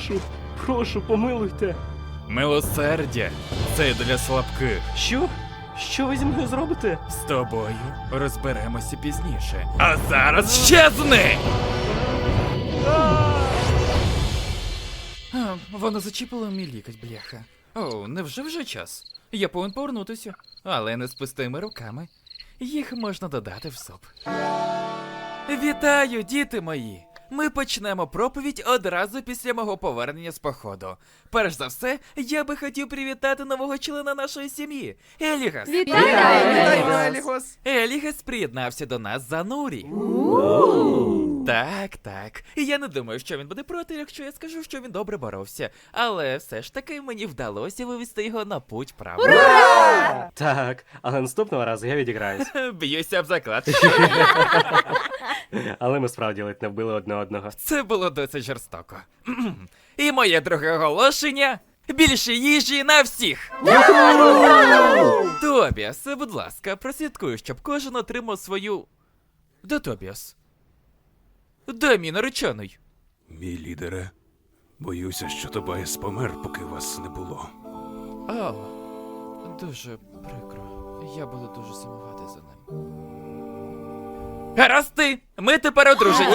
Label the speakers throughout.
Speaker 1: прошу, прошу, помилуйте.
Speaker 2: Милосердя це для слабких.
Speaker 1: Що? Що ви зі мною зробите?
Speaker 2: З тобою розберемося пізніше. А зараз щезни! А, воно зачіпило мій лікоть, бляха. О, невже вже час? Я повинен повернутися, але не з пустими руками. Їх можна додати в суп. Вітаю, діти мої! Ми почнемо проповідь одразу після мого повернення з походу. Перш за все, я би хотів привітати нового члена нашої сім'ї Елігас.
Speaker 3: Вітаю, Елігос!
Speaker 2: Елігас приєднався до нас за Нурі. Так, так. Я не думаю, що він буде проти, якщо я скажу, що він добре боровся. Але все ж таки мені вдалося вивести його на путь правди.
Speaker 1: Так, але наступного разу я відіграюсь.
Speaker 2: Б'юся об заклад.
Speaker 1: Але ми справді ледь не вбили одне одного.
Speaker 2: Це було досить жорстоко. І моє друге оголошення. Більше їжі на всіх! Тобіас, будь ласка, прослідкуй, щоб кожен отримав свою. Де Тобіас? Де мій наречений?
Speaker 4: Мій лідере, боюся, що Тобайс помер, поки вас не було.
Speaker 2: О, дуже прикро. Я буду дуже сумувати за ним. Гаразд ти! Ми тепер одружені!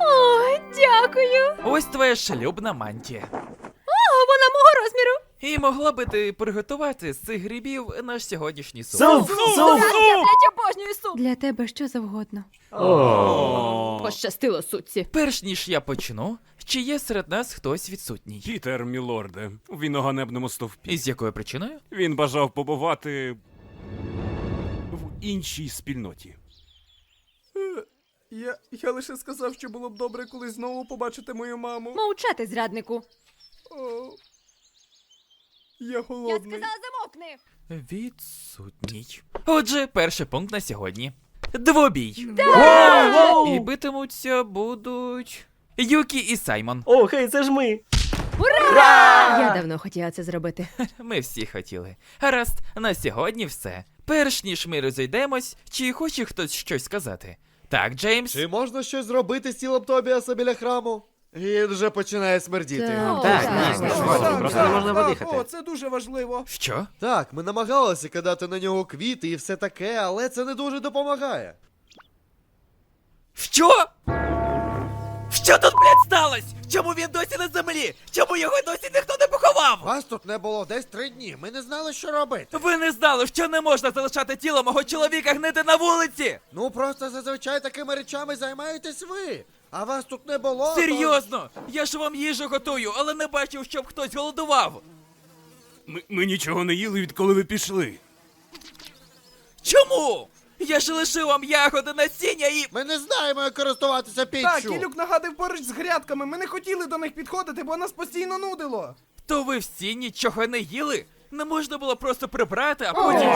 Speaker 5: Ой, дякую.
Speaker 2: Ось твоя шлюбна мантія.
Speaker 5: О, вона мого розміру.
Speaker 2: І могла би ти приготувати з цих грибів наш сьогоднішній суп.
Speaker 1: Суп! Суп!
Speaker 5: Я блядь, обожнюю суп. Для тебе що завгодно. Пощастило сутці.
Speaker 2: Перш ніж я почну, чи є серед нас хтось відсутній?
Speaker 4: Пітер, мілорде, він у ганебному стовпі.
Speaker 2: І з якою причиною?
Speaker 4: Він бажав побувати іншій спільноті.
Speaker 3: Я, я лише сказав, що було б добре колись знову побачити мою маму.
Speaker 5: Мовчати, зраднику.
Speaker 3: О, я голодний.
Speaker 5: замовкни.
Speaker 2: Відсутній. Отже, перший пункт на сьогодні. Двобій. І битимуться будуть. Юкі і Саймон.
Speaker 1: О, хей, це ж ми! Ура!
Speaker 5: Я давно хотіла це зробити.
Speaker 2: Ми всі хотіли. Гаразд, на сьогодні все. Перш ніж ми розійдемось, чи хоче хтось щось сказати? Так, Джеймс?
Speaker 6: Чи можна щось зробити з тілом Тобіаса біля храму? Він вже починає смердіти.
Speaker 5: Так,
Speaker 1: Так,
Speaker 5: так,
Speaker 1: просто.
Speaker 3: О, це дуже важливо.
Speaker 2: Що?
Speaker 6: Так, ми намагалися кидати на нього квіти і все таке, але це не дуже допомагає.
Speaker 2: Що? Що тут, блядь, сталося? Чому він досі на землі? Чому його досі ніхто не поховав?
Speaker 6: Вас тут не було десь три дні. Ми не знали, що робити.
Speaker 2: Ви не знали, що не можна залишати тіло мого чоловіка гнити на вулиці?
Speaker 6: Ну просто зазвичай такими речами займаєтесь ви. А вас тут не було. то-
Speaker 2: Серйозно? Я ж вам їжу готую, але не бачив, щоб хтось голодував.
Speaker 4: Ми, ми нічого не їли, відколи ви пішли.
Speaker 2: Чому? Я ж лишив вам ягоди насіння і.
Speaker 6: Ми не знаємо, як користуватися піччю.
Speaker 3: Так, Ілюк нагадив поруч з грядками. Ми не хотіли до них підходити, бо нас постійно нудило.
Speaker 2: То ви всі нічого не їли? Не можна було просто прибрати, а потім.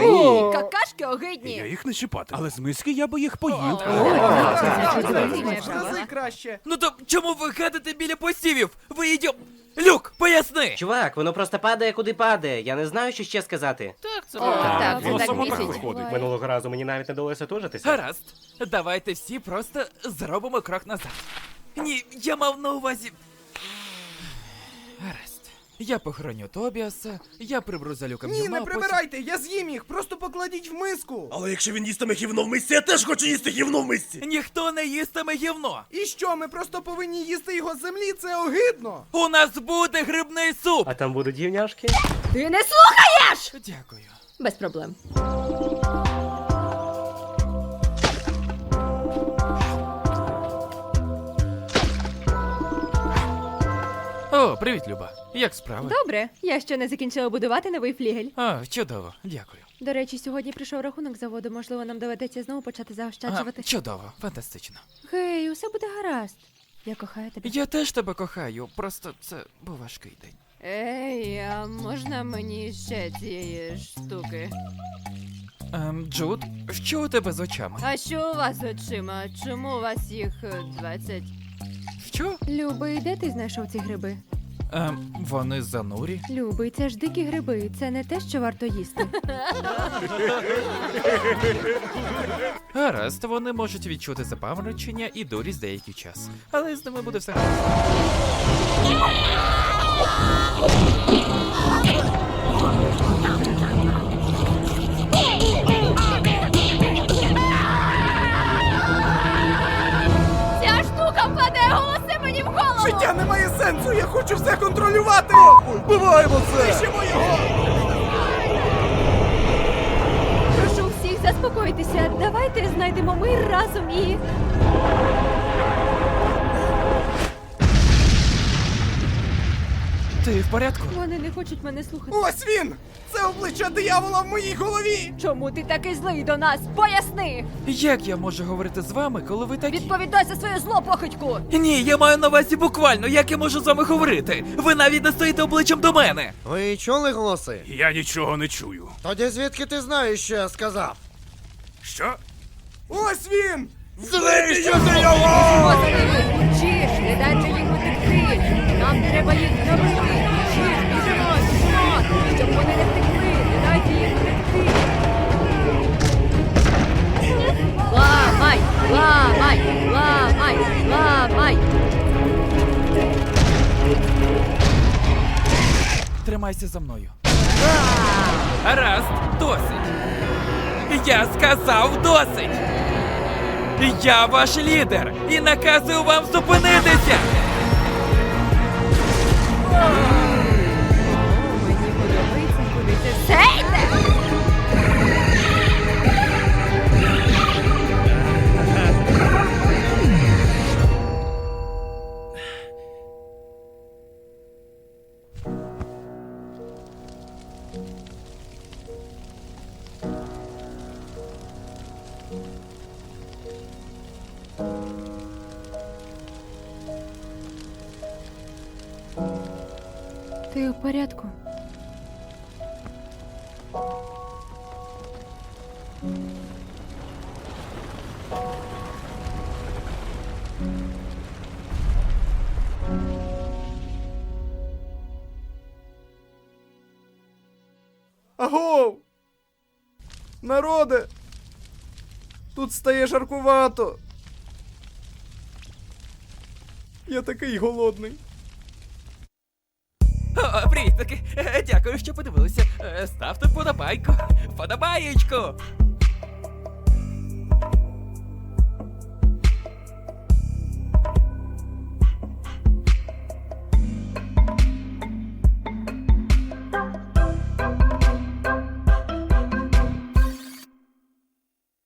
Speaker 5: Ні, какашки
Speaker 4: Я
Speaker 5: огидні.
Speaker 4: їх не чіпати. Але з миски я би їх поїв.
Speaker 3: Скази краще.
Speaker 2: Ну то чому ви гадите біля посівів? Ви ідіо... Люк, поясни!
Speaker 7: Чувак, воно просто падає куди падає. Я не знаю, що ще сказати.
Speaker 2: Так, це
Speaker 5: О, так, це
Speaker 4: Воно
Speaker 5: так
Speaker 4: само так виходить.
Speaker 1: Минулого разу мені навіть не довелося тужитися.
Speaker 2: Гаразд. Давайте всі просто зробимо крок назад. Ні, я мав на увазі. Гаразд. Я похороню Тобіаса, я приберу за люком
Speaker 3: Ні, не
Speaker 2: потім-
Speaker 3: прибирайте, я з'їм їх, просто покладіть в миску.
Speaker 6: Але якщо він їстиме гівно в мисці, я теж хочу їсти гівно в мисці.
Speaker 2: Ніхто не їстиме гівно!
Speaker 3: І що, ми просто повинні їсти його з землі? Це огидно.
Speaker 2: У нас буде грибний суп!
Speaker 1: А там будуть гівняшки?
Speaker 5: Ти не слухаєш!
Speaker 2: Дякую.
Speaker 5: Без проблем.
Speaker 2: О, привіт, Люба. Як справи?
Speaker 5: Добре, я ще не закінчила будувати новий флігель.
Speaker 2: А, чудово, дякую.
Speaker 5: До речі, сьогодні прийшов рахунок заводу. Можливо, нам доведеться знову почати
Speaker 2: А,
Speaker 5: заощаджувати.
Speaker 2: чудово, фантастично.
Speaker 5: Гей, усе буде гаразд. Я кохаю тебе.
Speaker 2: Я теж тебе кохаю, просто це був важкий день.
Speaker 5: Ей, а можна мені ще цієї штуки?
Speaker 2: Ем, Джуд, що у тебе з очами?
Speaker 5: А що у вас з очима? Чому у вас їх е, 20?
Speaker 2: Що?
Speaker 5: Любий, де ти знайшов ці гриби?
Speaker 2: Ем, вони занурі.
Speaker 5: Любий, це ж дикі гриби, це не те, що варто їсти.
Speaker 2: Гаразд, вони можуть відчути запаморочення і дурість деякий час. Але з ними буде все гаразд.
Speaker 6: Вбиваємо це!
Speaker 3: Знищимо його!
Speaker 5: Прошу всіх заспокойтеся. Давайте знайдемо мир разом і.
Speaker 2: Ти в порядку?
Speaker 5: Вони не хочуть мене слухати.
Speaker 3: Ось він! Це обличчя диявола в моїй голові!
Speaker 5: Чому ти такий злий до нас? Поясни!
Speaker 2: Як я можу говорити з вами, коли ви такі?
Speaker 5: Відповідай за своє зло, похитьку!
Speaker 2: Ні, я маю на увазі буквально, як я можу з вами говорити? Ви навіть не стоїте обличчям до мене.
Speaker 6: Ви чули голоси?
Speaker 4: Я нічого не чую.
Speaker 6: Тоді звідки ти знаєш, що я сказав?
Speaker 4: Що?
Speaker 3: Ось він!
Speaker 6: Знищити його!
Speaker 5: О, за ними! Учиш! Не дайте їм! Нам треба їх зробити! Учиш! Біжимо! Біжимо! Щоб вони не втекли! Не дайте їм утекти! Ламай! Ламай! Ламай! Ламай!
Speaker 2: Тримайся за мною. Гаразд, досить. Я сказав досить. Я ваш лідер і наказую вам зупинитися.
Speaker 5: Мені Ти у порядку?
Speaker 3: Агов! Народе! Тут стає жаркувато. Я такий голодний.
Speaker 2: О, таки. Дякую, що подивилися. Е, Ставте вподобайку. Вподобаєчку.